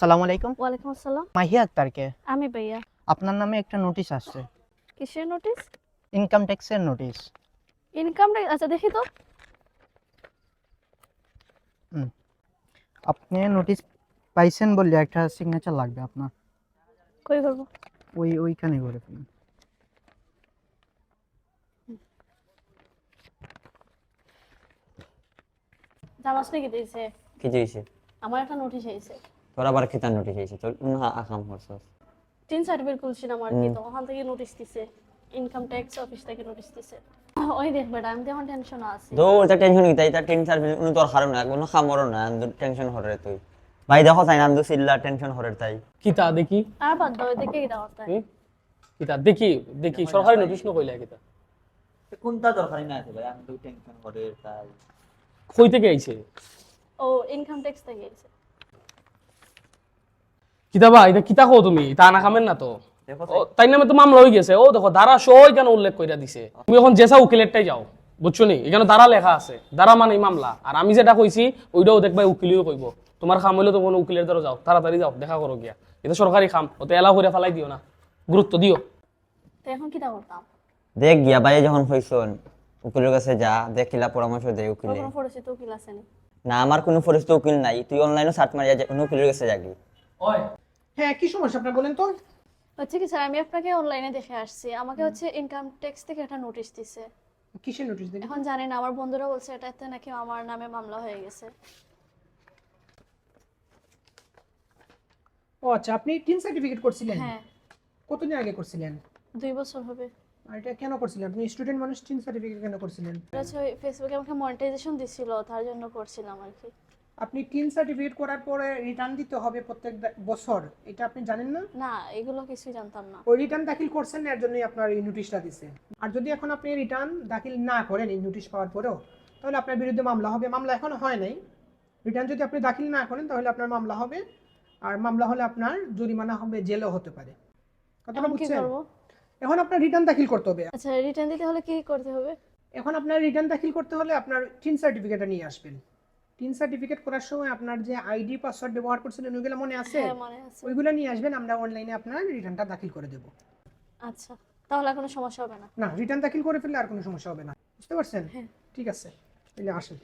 আসসালামু আলাইকুম। ওয়ালাইকুম আসসালাম। মাহিয়া আক্তারকে। আমি ভাইয়া। আপনার নামে একটা নোটিশ আসছে। কিসের নোটিস ইনকাম ট্যাক্সের নোটিশ। ইনকাম আচ্ছা দেখি তো। আপনি নোটিশ পাইছেন বললে একটা সিগনেচার লাগবে আপনার। কই করব? ওই ওইখানে করে ফেলুন। জানাস নাকি দিয়েছে কি দিয়েছে আমার একটা নোটিশ আইছে। তোর আবার খেতার নোটিশ দিয়েছে তোর না আকাম করছস তিন খুলছিলাম আর কি তো ওখান থেকে নোটিশ দিছে ইনকাম ট্যাক্স অফিস থেকে নোটিশ দিছে। ওই দেখ বেটা আমি তো এখন টেনশন আছে। দৌড় তা টেনশন কি? তাই তার টেনশন সার্ভিস উনি তোর হারো না কোনো খামরও না আমি টেনশন হরে তুই। ভাই দেখো তাই নাম দু সিল্লা টেনশন হরে তাই। কিতা দেখি। আর বাদ দাও দেখে কি দাও তাই হুম? কিতা দেখি দেখি সরকারি নোটিশ নকইলা কিতা? কোনটা দরকারই না আছে ভাই আমি তো টেনশন হরে তাই। কই থেকে আইছে? ও ইনকাম ট্যাক্স থেকে আইছে। কিতা বা এটা কিতা কও তুমি? তা না খামেন না তো তাই নামে তো মামলা হয়ে গেছে। ও দেখো ধারা সহ এখানে উল্লেখ কইরা দিছে? তুমি এখন জেসা উকিলেরটাই যাও বুঝছ নি? এখানে ধারা লেখা আছে। ধারা মানে মামলা। আর আমি যেটা কইছি ওইটাও দেখবা উকিলেও কইব। তোমার খাম হইলে তো কোনো উকিলের দ্বারা যাও। তাড়াতাড়ি যাও দেখা করো গিয়া। এটা সরকারি খাম। ওতে এলাও করে ফেলাই দিও না। গুরুত্ব দিও। এখন কি দা করতাম? দেখ গিয়া ভাই যখন হইছন উকিলের কাছে যা দেখিলা পরামর্শ দে উকিলে। কোনো পরিচিত উকিল আছে না? আমার কোনো পরিচিত উকিল নাই। তুই অনলাইনে সার্চ মারিয়া যা কোনো উকিলের কাছে যাবি। হ্যাঁ। কি সমস্যা আপনার বলেন তো? হচ্ছে কি স্যার আমি আপনাকে অনলাইনে দেখে আসছি। আমাকে হচ্ছে ইনকাম ট্যাক্স থেকে একটা নোটিশ দিছে। কিসের নোটিশ দেবেন এখন জানি আমার বন্ধুরা বলছে এটাতে নাকি আমার নামে মামলা হয়ে গেছে। ও আচ্ছা আপনি টিন সার্টিফিকেট করছিলেন? হ্যাঁ। কতদিন আগে করছিলেন? দুই বছর হবে। আর এটা কেন করছিলেন? আপনি স্টুডেন্ট মানুষ টিন সার্টিফিকেট কেন করছিলেন? ওই ফেসবুকে আমাকে মনিটাইজেশন দিছিল তার জন্য করছিলাম আর কি। আপনি টিন সার্টিফিকেট করার পরে রিটার্ন দিতে হবে প্রত্যেক বছর এটা আপনি জানেন না? না এগুলো কিছুই জানতাম না। ওই রিটার্ন দাখিল করছেন এর জন্যই আপনার এই নোটিশটা দিছে আর যদি এখন আপনি রিটার্ন দাখিল না করেন এই নোটিশ পাওয়ার পরেও তাহলে আপনার বিরুদ্ধে মামলা হবে। মামলা এখন হয় নাই। রিটার্ন যদি আপনি দাখিল না করেন তাহলে আপনার মামলা হবে। আর মামলা হলে আপনার জরিমানা হবে জেলও হতে পারে। কথাটা বুঝছেন? এখন আপনার রিটার্ন দাখিল করতে হবে। আচ্ছা রিটার্ন দিতে হলে কি করতে হবে? এখন আপনার রিটার্ন দাখিল করতে হলে আপনার টিন সার্টিফিকেটটা নিয়ে আসবেন। টিন সার্টিফিকেট করার সময় আপনার যে আইডি পাসওয়ার্ড ব্যবহার করছিলেন ওইগুলো মনে আছে? হ্যাঁ মনে আছে। ওইগুলো নিয়ে আসবেন আমরা অনলাইনে আপনার রিটার্নটা দাখিল করে দেব। আচ্ছা তাহলে কোনো সমস্যা হবে না। না রিটার্ন দাখিল করে ফেললে আর কোনো সমস্যা হবে না। বুঝতে পারছেন? হ্যাঁ। ঠিক আছে তাহলে আসেন।